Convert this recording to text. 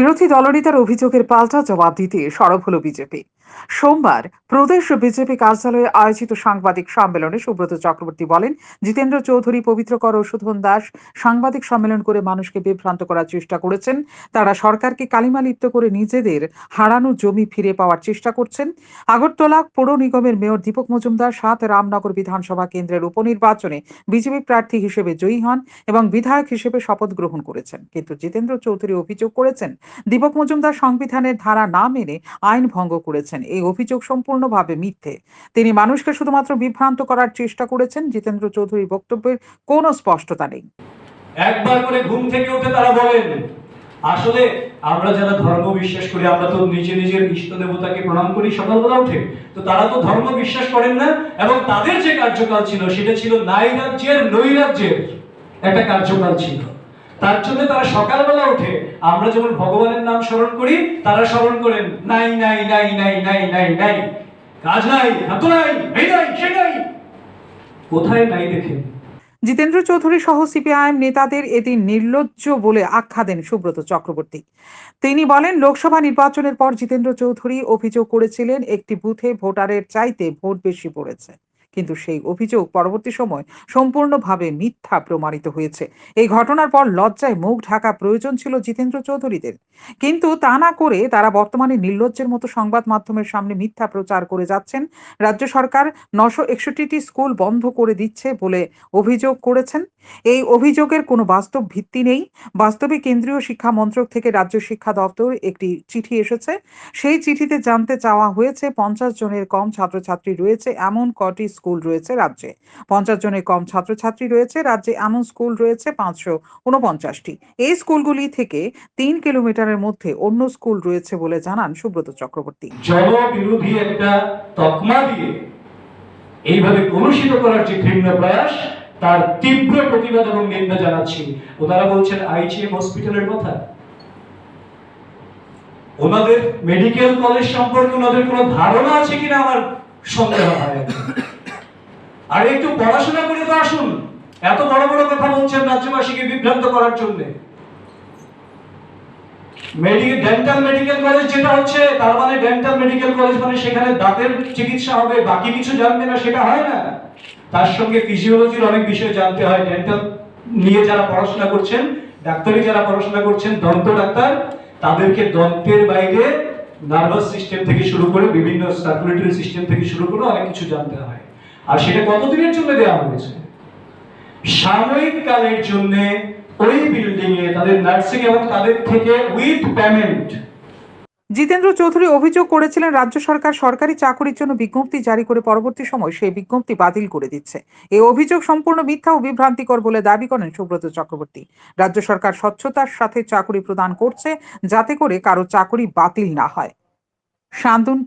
বিরোধী দলনেতার অভিযোগের পাল্টা জবাব দিতে সরব হল বিজেপি। সোমবার প্রদেশ বিজেপি কার্যালয়ে আয়োজিত সাংবাদিক সম্মেলনে সুব্রত চক্রবর্তী বলেন, জিতেন্দ্র চৌধুরী পবিত্রকর ও সুধন দাস সাংবাদিক সম্মেলন করে মানুষকে বিভ্রান্ত করার চেষ্টা করেছেন। তারা সরকারকে কালিমা লিপ্ত করে নিজেদের হারানো জমি ফিরে পাওয়ার চেষ্টা করছেন। আগরতলা পৌর নিগমের মেয়র দীপক মজুমদার সাত রামনগর বিধানসভা কেন্দ্রের উপনির্বাচনে বিজেপি প্রার্থী হিসেবে জয়ী হন এবং বিধায়ক হিসেবে শপথ গ্রহণ করেছেন। কিন্তু জিতেন্দ্র চৌধুরী অভিযোগ করেছেন, দীপক মজুমদার সংবিধানের ধারা না মেনে আইন ভঙ্গ করেছেন। এই অভিযোগ সম্পূর্ণভাবে মিথ্যে। তিনি মানুষকে শুধুমাত্র বিভ্রান্ত করার চেষ্টা করেছেন, জিতেন্দ্র চৌধুরীর বক্তব্যের কোনো স্পষ্টতা নেই। একবার করে ঘুম থেকে উঠে তারা বলেন, আসলে আমরা যারা ধর্ম বিশ্বাস করি, আমরা তো নিজে নিজের ইষ্ট দেবতাকে প্রণাম করি, সকালবেলা উঠে। তো তারা তো ধর্ম বিশ্বাস করেন না এবং তাদের যে কার্যকাল ছিল, সেটা ছিল নাই রাজ্যের নৈরাজ্যের একটা কার্যকাল ছিল। তার জন্য তারা সকালবেলা উঠে আমরা যেমন ভগবানের নাম স্মরণ করি, তারা স্মরণ করেন, নাই নাই নাই নাই নাই নাই নাই, কাজ নাই, হাত নাই এই নাই, সে নাই। কোথায় নাই দেখেন জিতেন্দ্র চৌধুরী সহ সিপিআইএম নেতাদের এদিন নির্লজ্জ বলে আখ্যা দেন সুব্রত চক্রবর্তী। তিনি বলেন, লোকসভা নির্বাচনের পর জিতেন্দ্র চৌধুরী অভিযোগ করেছিলেন, একটি বুথে ভোটারের চাইতে ভোট বেশি পড়েছে। কিন্তু সেই অভিযোগ পরবর্তী সময় সম্পূর্ণভাবে মিথ্যা প্রমাণিত হয়েছে। এই ঘটনার পর লজ্জায় মুখ ঢাকা প্রয়োজন ছিল জিতেন্দ্র চৌধুরীদের। কিন্তু তা না করে তারা বর্তমানে নির্লজ্জের মতো সংবাদ মাধ্যমের সামনে মিথ্যা প্রচার করে যাচ্ছেন। রাজ্য সরকার নশো একষট্টিটি স্কুল বন্ধ করে দিচ্ছে বলে অভিযোগ করেছেন। এই অভিযোগের কোনো বাস্তব ভিত্তি নেই। বাস্তবে কেন্দ্রীয় শিক্ষা মন্ত্রক থেকে রাজ্য শিক্ষা দপ্তর একটি চিঠি এসেছে। সেই চিঠিতে জানতে চাওয়া হয়েছে, পঞ্চাশ জনের কম ছাত্রছাত্রী রয়েছে এমন কটি স্কুল রয়েছে রাজ্যে। পঞ্চাশ জনের কম ছাত্রছাত্রী রয়েছে রাজ্যে এমন স্কুল রয়েছে পাঁচশো উনপঞ্চাশটি। এই স্কুলগুলি থেকে তিন কিলোমিটারের মধ্যে অন্য স্কুল রয়েছে বলে জানান সুব্রত চক্রবর্তী। জনবিরোধী একটা তকমা দিয়ে এইভাবে কলুষিত করার যে ঘৃণ্য প্রয়াস তার তীব্র প্রতিবাদ এবং নিন্দা জানাচ্ছি। ওনারা বলছেন আইজিএম হসপিটালের কথা। ওনাদের মেডিকেল কলেজ সম্পর্কে ওনাদের কোনো ধারণা আছে কিনা আমার সন্দেহ হয় আর একটু পড়াশোনা করে তো আসুন। এত বড় বড় কথা বলছেন রাজ্যবাসীকে বিভ্রান্ত করার জন্য। মেডিকেল ডেন্টাল মেডিকেল কলেজ যেটা হচ্ছে, তার মানে ডেন্টাল মেডিকেল কলেজ মানে সেখানে দাঁতের চিকিৎসা হবে, বাকি কিছু জানবে না, সেটা হয় না। তার সঙ্গে ফিজিওলজির অনেক বিষয় জানতে হয়। ডেন্টাল নিয়ে যারা পড়াশোনা করছেন, ডাক্তারি যারা পড়াশোনা করছেন, দন্ত ডাক্তার, তাদেরকে দন্তের বাইরে নার্ভাস সিস্টেম থেকে শুরু করে বিভিন্ন সার্কুলেটরি সিস্টেম থেকে শুরু করে অনেক কিছু জানতে হয়। আর সেটা কতদিনের জন্য দেওয়া হয়েছে? সাময়িক কালের জন্য ওই বিল্ডিং এ তাদের নার্সিং এবং তাদের থেকে উইথ পেমেন্ট জিতেন্দ্র চৌধুরী অভিযোগ করেছিলেন, রাজ্য সরকার সরকারি চাকরির জন্য বিজ্ঞপ্তি জারি করে পরবর্তী সময় সেই বিজ্ঞপ্তি বাতিল করে দিচ্ছে। এই অভিযোগ সম্পূর্ণ মিথ্যা ও বিভ্রান্তিকর বলে দাবি করেন সুব্রত চক্রবর্তী। রাজ্য সরকার স্বচ্ছতার সাথে চাকরি প্রদান করছে, যাতে করে কারও চাকরি বাতিল না হয়। শান্তন